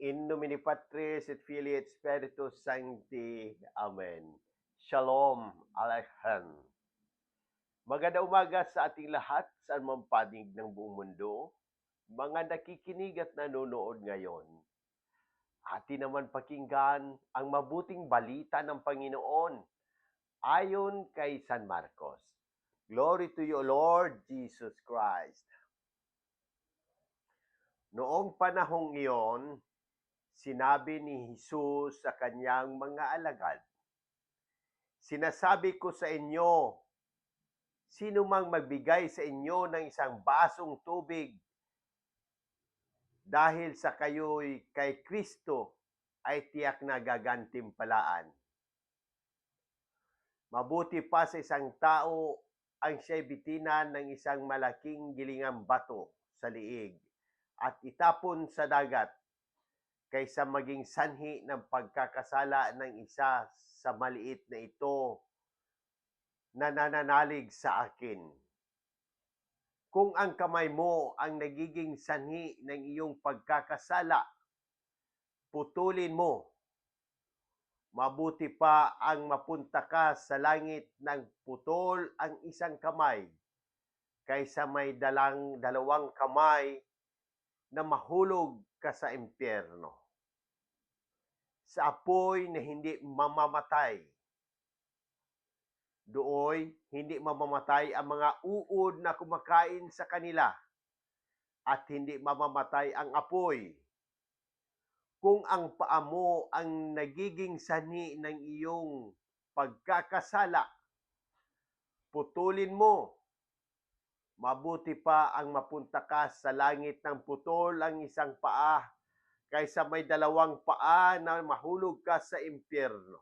In nomine Patris et Filii et Spiritus Sancti. Amen. Shalom Aleichem. Maganda umaga sa ating lahat sa anumang panig ng buong mundo. Mga nakikinig at nanonood ngayon. Atin naman pakinggan ang mabuting balita ng Panginoon ayon kay San Marcos. Glory to you, Lord Jesus Christ. Noong panahong iyon, sinabi ni Jesus sa kanyang mga alagad, Sinasabi ko sa inyo, sino mang magbigay sa inyo ng isang basong tubig dahil sa kayo'y kay Kristo ay tiyak na gagantimpalaan. Mabuti pa sa isang tao ang siya'y bitinan ng isang malaking gilingang bato sa liig at itapon sa dagat kaysa maging sanhi ng pagkakasala ng isa sa maliit na ito na nananalig sa akin. Kung ang kamay mo ang nagiging sanhi ng iyong pagkakasala, putulin mo. Mabuti pa ang mapunta ka sa langit ng putol ang isang kamay kaysa may dalang dalawang kamay na mahulog ka sa impyerno. Sa apoy na hindi mamamatay. Dooy, hindi mamamatay ang mga uod na kumakain sa kanila at hindi mamamatay ang apoy. Kung ang paa mo ang nagiging sani ng iyong pagkakasala, putulin mo. Mabuti pa ang mapunta ka sa langit ng putol ang isang paa kaysa may dalawang paa na mahulog ka sa impyerno.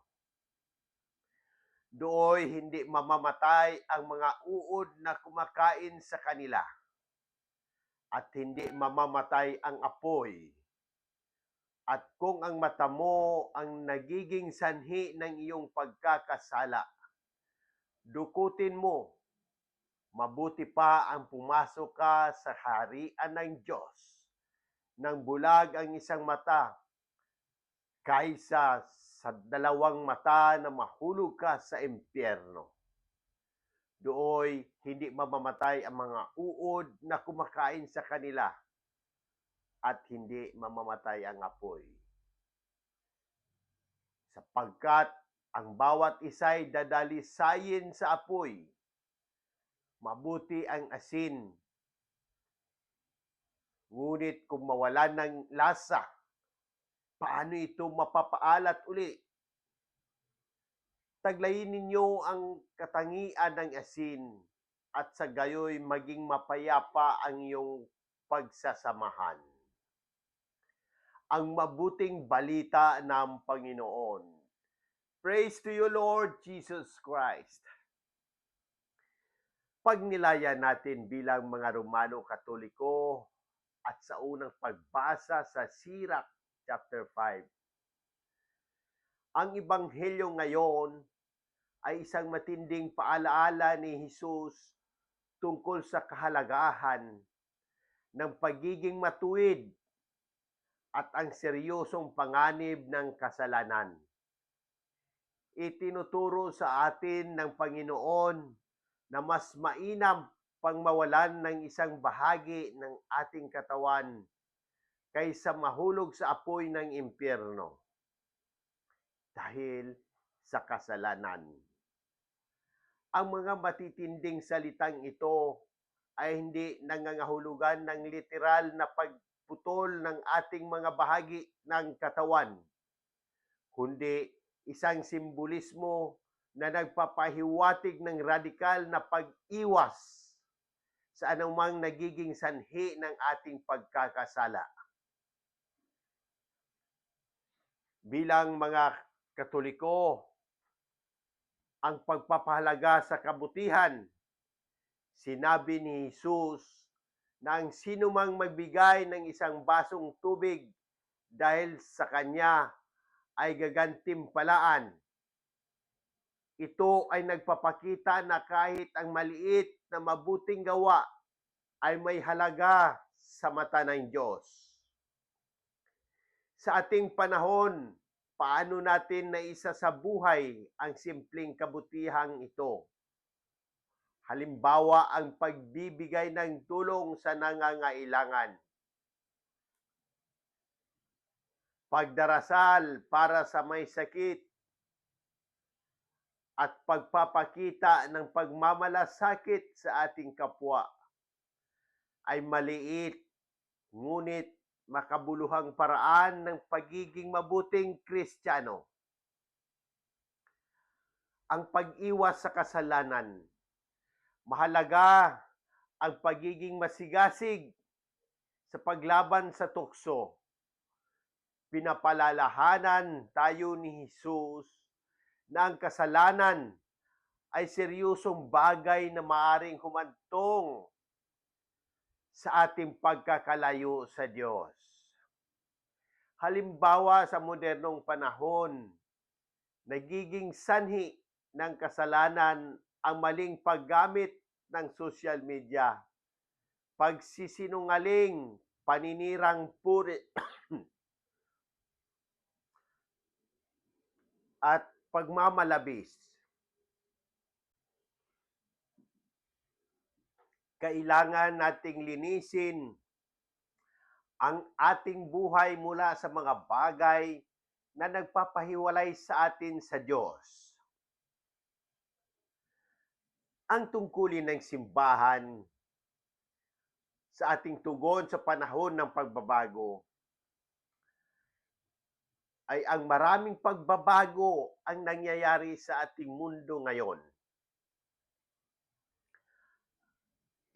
Dooy hindi mamamatay ang mga uod na kumakain sa kanila at hindi mamamatay ang apoy. At kung ang mata mo ang nagiging sanhi ng iyong pagkakasala, dukutin mo. Mabuti pa ang pumasok ka sa harian ng Diyos nang bulag ang isang mata kaysa sa dalawang mata na mahulog ka sa impyerno. Dooy hindi mamamatay ang mga uod na kumakain sa kanila at hindi mamamatay ang apoy. Sapagkat ang bawat isa'y dadalisayin sa apoy, mabuti ang asin. Ngunit kung mawala ng lasa, paano ito mapapaalat uli? Taglayin ninyo ang katangian ng asin at sa gayoy maging mapayapa ang iyong pagsasamahan. Ang mabuting balita ng Panginoon. Praise to you, Lord Jesus Christ. Pagnilaya natin bilang mga Romano Katoliko at sa unang pagbasa sa Sirach chapter 5. Ang ebanghelyo ngayon ay isang matinding paalaala ni Jesus tungkol sa kahalagahan ng pagiging matuwid at ang seryosong panganib ng kasalanan. Itinuturo sa atin ng Panginoon na mas mainam pang mawalan ng isang bahagi ng ating katawan kaysa mahulog sa apoy ng impyerno dahil sa kasalanan. Ang mga matitinding salitang ito ay hindi nangangahulugan ng literal na pagputol ng ating mga bahagi ng katawan, kundi isang simbolismo na nagpapahiwatig ng radikal na pag-iwas sa anumang nagiging sanhi ng ating pagkakasala. Bilang mga Katoliko, ang pagpapahalaga sa kabutihan, sinabi ni Jesus na ang sino mang magbigay ng isang basong tubig dahil sa kanya ay gagantimpalaan. Ito ay nagpapakita na kahit ang maliit na mabuting gawa ay may halaga sa mata ng Diyos. Sa ating panahon, paano natin naisa sa buhay ang simpleng kabutihang ito? Halimbawa, ang pagbibigay ng tulong sa nangangailangan. Pagdarasal para sa may sakit at pagpapakita ng pagmamalasakit sa ating kapwa ay maliit ngunit makabuluhang paraan ng pagiging mabuting Kristiyano. Ang pag-iwas sa kasalanan. Mahalaga ang pagiging masigasig sa paglaban sa tukso. Pinapalalahanan tayo ni Jesus na ang kasalanan ay seryosong bagay na maaring humantong sa ating pagkakalayo sa Diyos. Halimbawa sa modernong panahon, nagiging sanhi ng kasalanan ang maling paggamit ng social media, pagsisinungaling, paninirang puri, at pagmamalabis. Kailangan nating linisin ang ating buhay mula sa mga bagay na nagpapahiwalay sa atin sa Diyos. Ang tungkulin ng simbahan sa ating tugon sa panahon ng pagbabago ay ang maraming pagbabago ang nangyayari sa ating mundo ngayon.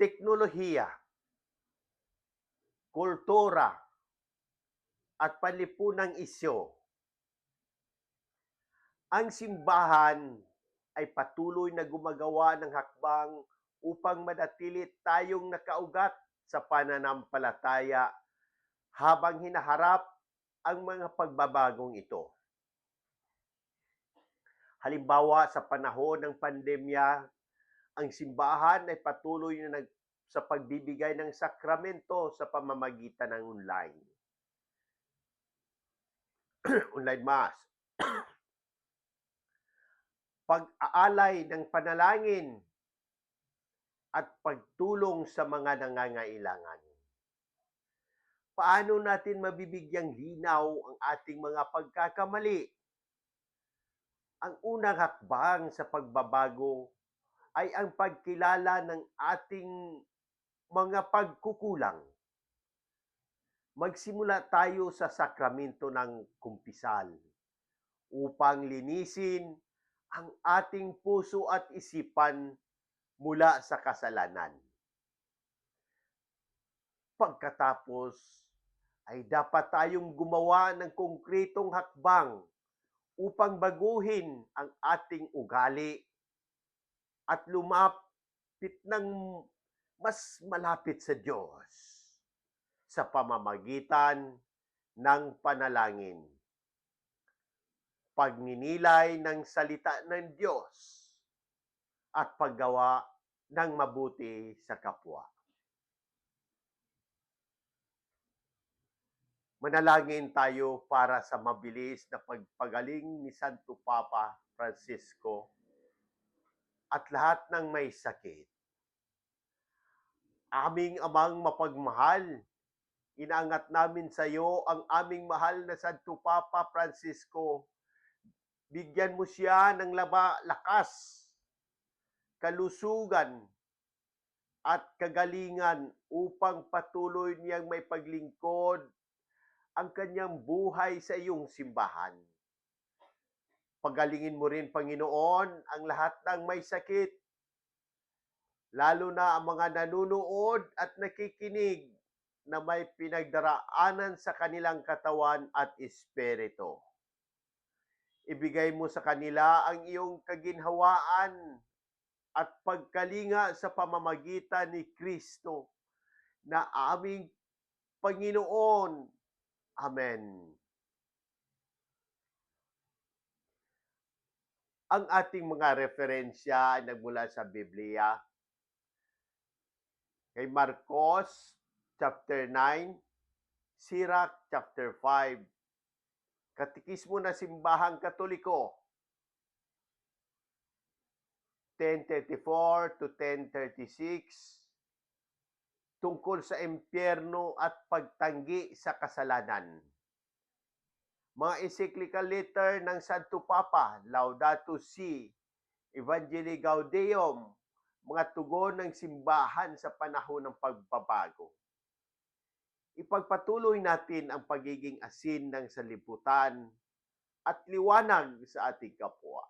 Teknolohiya, kultura, at panlipunang isyo. Ang simbahan ay patuloy na gumagawa ng hakbang upang manatili tayong nakaugat sa pananampalataya habang hinaharap ang mga pagbabagong ito. Halimbawa, sa panahon ng pandemya, ang simbahan ay patuloy na nag, sa pagbibigay ng sakramento sa pamamagitan ng online. online mass. Pag-aalay ng panalangin at pagtulong sa mga nangangailangan paano natin mabibigyang linaw ang ating mga pagkakamali? Ang unang hakbang sa pagbabago ay ang pagkilala ng ating mga pagkukulang. Magsimula tayo sa sakramento ng kumpisal upang linisin ang ating puso at isipan mula sa kasalanan. Pagkatapos ay dapat tayong gumawa ng konkretong hakbang upang baguhin ang ating ugali at lumapit ng mas malapit sa Diyos sa pamamagitan ng panalangin. Pagninilay ng salita ng Diyos at paggawa ng mabuti sa kapwa. Manalangin tayo para sa mabilis na pagpagaling ni Santo Papa Francisco at lahat ng may sakit. Aming amang mapagmahal, inaangat namin sa iyo ang aming mahal na Santo Papa Francisco. Bigyan mo siya ng laba, lakas, kalusugan, at kagalingan upang patuloy niyang may paglingkod ang kanyang buhay sa iyong simbahan. Pagalingin mo rin, Panginoon, ang lahat ng may sakit, lalo na ang mga nanunood at nakikinig na may pinagdaraanan sa kanilang katawan at espiritu. Ibigay mo sa kanila ang iyong kaginhawaan at pagkalinga sa pamamagitan ni Kristo na aming Panginoon Amen. Ang ating mga referensya ay nagmula sa Biblia. Kay Marcos chapter 9, Sirach chapter 5, Katikismo ng Simbahang Katoliko 1034 to 1036 tungkol sa impyerno at pagtanggi sa kasalanan. Mga encyclical letter ng Santo Papa, Laudato Si, Evangelii Gaudium, mga tugon ng simbahan sa panahon ng pagbabago. Ipagpatuloy natin ang pagiging asin ng saliputan at liwanag sa ating kapwa.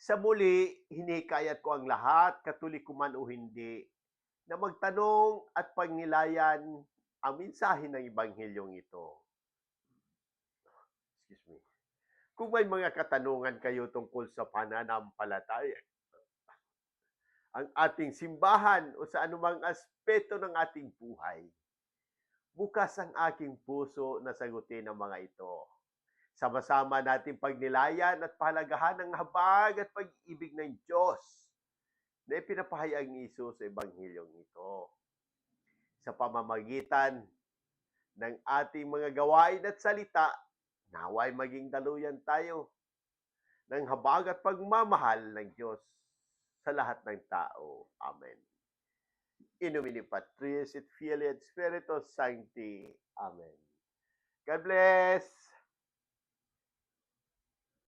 Sa muli, hinikayat ko ang lahat, katoliko man o hindi, na magtanong at pagnilayan ang mensahe ng Ebanghilyong ito. Excuse me. Kung may mga katanungan kayo tungkol sa pananampalataya, ang ating simbahan o sa anumang aspeto ng ating buhay, bukas ang aking puso na sagutin ang mga ito. Sama-sama natin pagnilayan at pahalagahan ng habag at pag-ibig ng Diyos na ipinapahayag ni Isus sa Ebanghilyong ito. Sa pamamagitan ng ating mga gawain at salita, naway maging daluyan tayo ng habag at pagmamahal ng Diyos sa lahat ng tao. Amen. In nomine Patris et Filii et Spiritus Sancti. Amen. God bless!